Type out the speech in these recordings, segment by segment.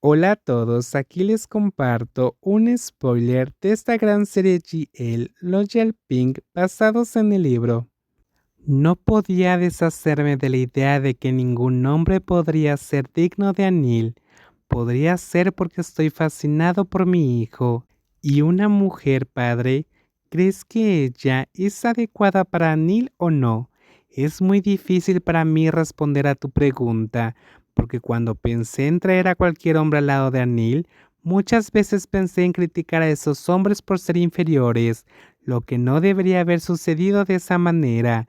Hola a todos, aquí les comparto un spoiler de esta gran serie GL Loyal Pink basados en el libro. No podía deshacerme de la idea de que ningún hombre podría ser digno de Anil. Podría ser porque estoy fascinado por mi hijo. Y una mujer padre, ¿crees que ella es adecuada para Anil o no? Es muy difícil para mí responder a tu pregunta, porque cuando pensé en traer a cualquier hombre al lado de Anil, muchas veces pensé en criticar a esos hombres por ser inferiores, lo que no debería haber sucedido de esa manera.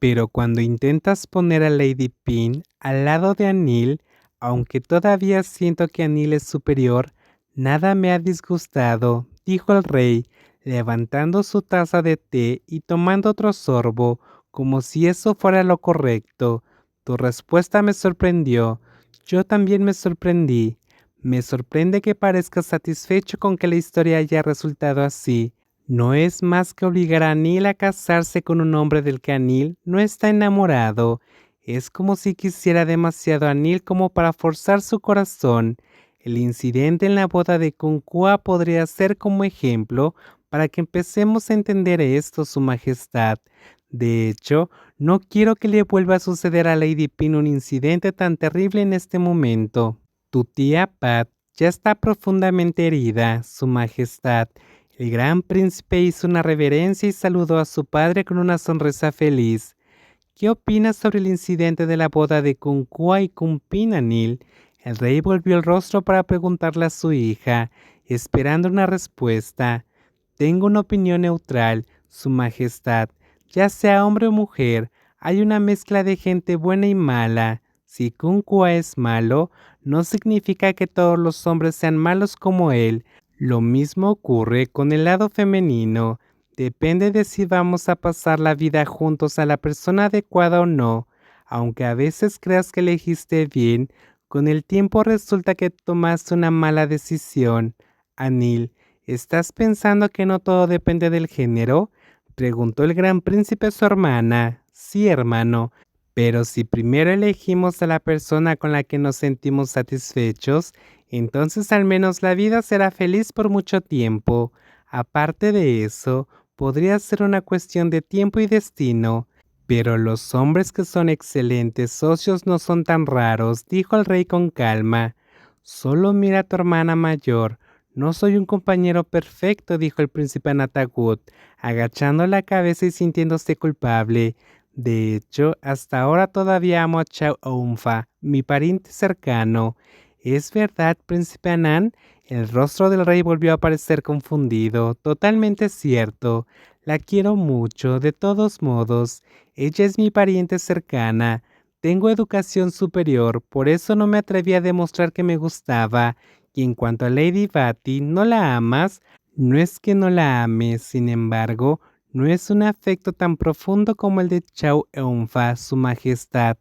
Pero cuando intentas poner a Lady Pin al lado de Anil, aunque todavía siento que Anil es superior, nada me ha disgustado, dijo el rey, levantando su taza de té y tomando otro sorbo, como si eso fuera lo correcto. Tu respuesta me sorprendió. Yo también me sorprendí. Me sorprende que parezcas satisfecho con que la historia haya resultado así. No es más que obligar a Anil a casarse con un hombre del que Anil no está enamorado. Es como si quisiera demasiado a Anil como para forzar su corazón. El incidente en la boda de Kunkua podría ser como ejemplo para que empecemos a entender esto, Su Majestad. De hecho, no quiero que le vuelva a suceder a Lady Pin un incidente tan terrible en este momento. Tu tía Pat ya está profundamente herida, Su Majestad. El gran príncipe hizo una reverencia y saludó a su padre con una sonrisa feliz. ¿Qué opinas sobre el incidente de la boda de Kunkua y Kumpinanil? El rey volvió el rostro para preguntarle a su hija, esperando una respuesta. Tengo una opinión neutral, Su Majestad ya sea hombre o mujer, hay una mezcla de gente buena y mala. Si Kunkua es malo, no significa que todos los hombres sean malos como él. Lo mismo ocurre con el lado femenino. Depende de si vamos a pasar la vida juntos a la persona adecuada o no. Aunque a veces creas que elegiste bien, con el tiempo resulta que tomaste una mala decisión. Anil, ¿estás pensando que no todo depende del género? Preguntó el gran príncipe a su hermana. Sí, hermano, pero si primero elegimos a la persona con la que nos sentimos satisfechos, entonces al menos la vida será feliz por mucho tiempo. Aparte de eso, podría ser una cuestión de tiempo y destino. Pero los hombres que son excelentes socios no son tan raros, dijo el rey con calma. Solo mira a tu hermana mayor. No soy un compañero perfecto, dijo el príncipe Anatagut, agachando la cabeza y sintiéndose culpable. De hecho, hasta ahora todavía amo a Chao Ounfa, mi pariente cercano. ¿Es verdad, príncipe Anan? El rostro del rey volvió a parecer confundido. Totalmente cierto. La quiero mucho, de todos modos. Ella es mi pariente cercana. Tengo educación superior, por eso no me atreví a demostrar que me gustaba y en cuanto a Lady Batty, no la amas, no es que no la ames, sin embargo, no es un afecto tan profundo como el de Chao Eunfa, su majestad.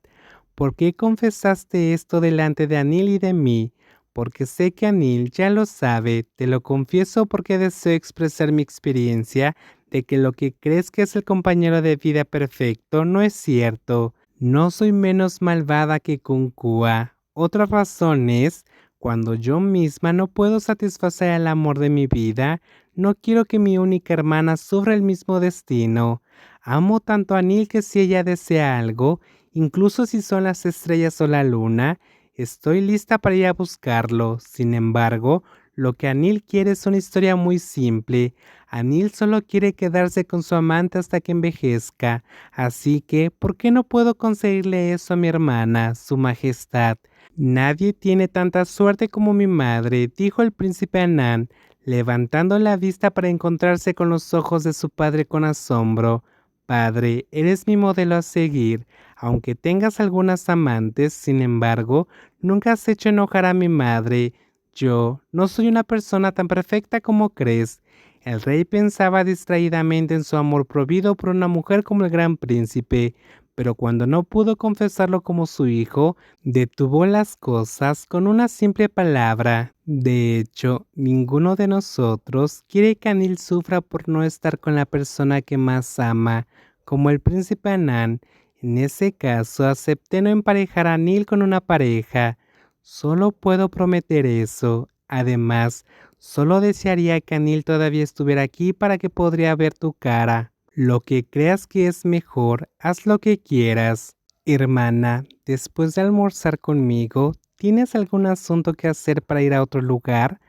¿Por qué confesaste esto delante de Anil y de mí? Porque sé que Anil ya lo sabe, te lo confieso porque deseo expresar mi experiencia de que lo que crees que es el compañero de vida perfecto no es cierto. No soy menos malvada que Kunkua. Otra razón es cuando yo misma no puedo satisfacer el amor de mi vida, no quiero que mi única hermana sufra el mismo destino. Amo tanto a Neil que si ella desea algo, incluso si son las estrellas o la luna, estoy lista para ir a buscarlo. Sin embargo, lo que Anil quiere es una historia muy simple. Anil solo quiere quedarse con su amante hasta que envejezca. Así que, ¿por qué no puedo conseguirle eso a mi hermana, su majestad? Nadie tiene tanta suerte como mi madre, dijo el príncipe Anán, levantando la vista para encontrarse con los ojos de su padre con asombro. Padre, eres mi modelo a seguir. Aunque tengas algunas amantes, sin embargo, nunca has hecho enojar a mi madre. Yo no soy una persona tan perfecta como crees. El rey pensaba distraídamente en su amor prohibido por una mujer como el gran príncipe, pero cuando no pudo confesarlo como su hijo, detuvo las cosas con una simple palabra. De hecho, ninguno de nosotros quiere que Anil sufra por no estar con la persona que más ama, como el príncipe Anán. En ese caso, acepté no emparejar a Anil con una pareja. Solo puedo prometer eso. Además, solo desearía que Anil todavía estuviera aquí para que podría ver tu cara. Lo que creas que es mejor, haz lo que quieras. Hermana, después de almorzar conmigo, ¿tienes algún asunto que hacer para ir a otro lugar?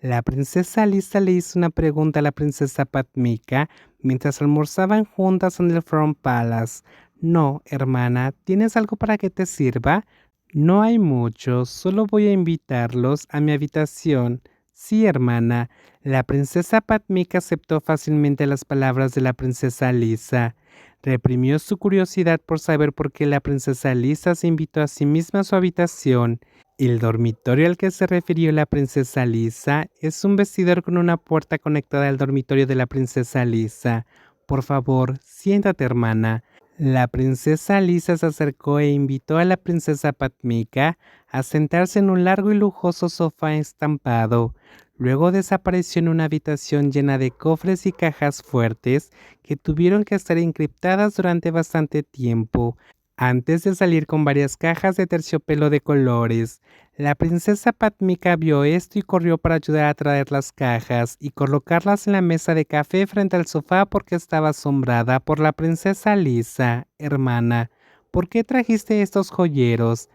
La princesa Lisa le hizo una pregunta a la princesa Patmika mientras almorzaban juntas en el Front Palace. No, hermana, ¿tienes algo para que te sirva? No hay mucho, solo voy a invitarlos a mi habitación. Sí, hermana. La princesa Patmika aceptó fácilmente las palabras de la princesa Lisa. Reprimió su curiosidad por saber por qué la princesa Lisa se invitó a sí misma a su habitación. El dormitorio al que se refirió la princesa Lisa es un vestidor con una puerta conectada al dormitorio de la princesa Lisa. Por favor, siéntate, hermana. La princesa Lisa se acercó e invitó a la princesa Patmika a sentarse en un largo y lujoso sofá estampado. Luego desapareció en una habitación llena de cofres y cajas fuertes que tuvieron que estar encriptadas durante bastante tiempo, antes de salir con varias cajas de terciopelo de colores. La princesa Patmika vio esto y corrió para ayudar a traer las cajas y colocarlas en la mesa de café frente al sofá porque estaba asombrada por la princesa Lisa, hermana. ¿Por qué trajiste estos joyeros?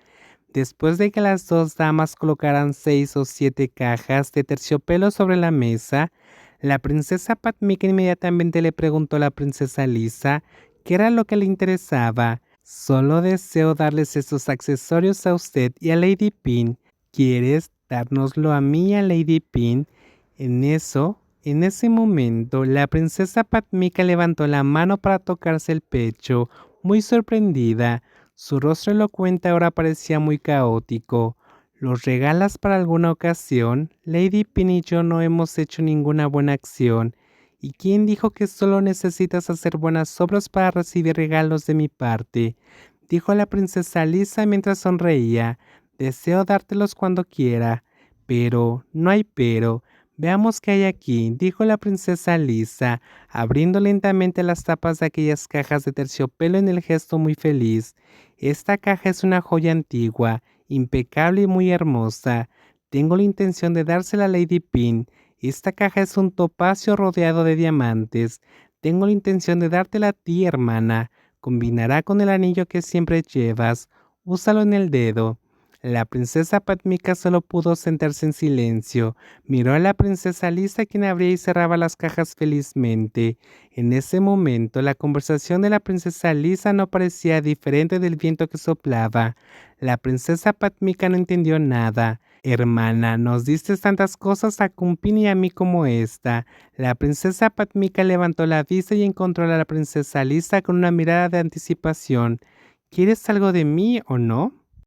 Después de que las dos damas colocaran seis o siete cajas de terciopelo sobre la mesa, la princesa Patmika inmediatamente le preguntó a la princesa Lisa qué era lo que le interesaba. Solo deseo darles estos accesorios a usted y a Lady Pin. ¿Quieres dárnoslo a mí y a Lady Pin? En eso, en ese momento, la princesa Patmika levantó la mano para tocarse el pecho, muy sorprendida. Su rostro elocuente ahora parecía muy caótico. ¿Los regalas para alguna ocasión? Lady Pin y yo no hemos hecho ninguna buena acción. ¿Y quién dijo que solo necesitas hacer buenas obras para recibir regalos de mi parte? Dijo la princesa Lisa mientras sonreía. Deseo dártelos cuando quiera. Pero, no hay pero. Veamos qué hay aquí, dijo la princesa Lisa, abriendo lentamente las tapas de aquellas cajas de terciopelo en el gesto muy feliz. Esta caja es una joya antigua, impecable y muy hermosa. Tengo la intención de dársela a Lady Pin. Esta caja es un topacio rodeado de diamantes. Tengo la intención de dártela a ti, hermana. Combinará con el anillo que siempre llevas. Úsalo en el dedo. La princesa Patmika solo pudo sentarse en silencio. Miró a la princesa Lisa quien abría y cerraba las cajas felizmente. En ese momento la conversación de la princesa Lisa no parecía diferente del viento que soplaba. La princesa Patmika no entendió nada. Hermana, nos diste tantas cosas a Kumpin y a mí como esta. La princesa Patmika levantó la vista y encontró a la princesa Lisa con una mirada de anticipación. ¿Quieres algo de mí o no?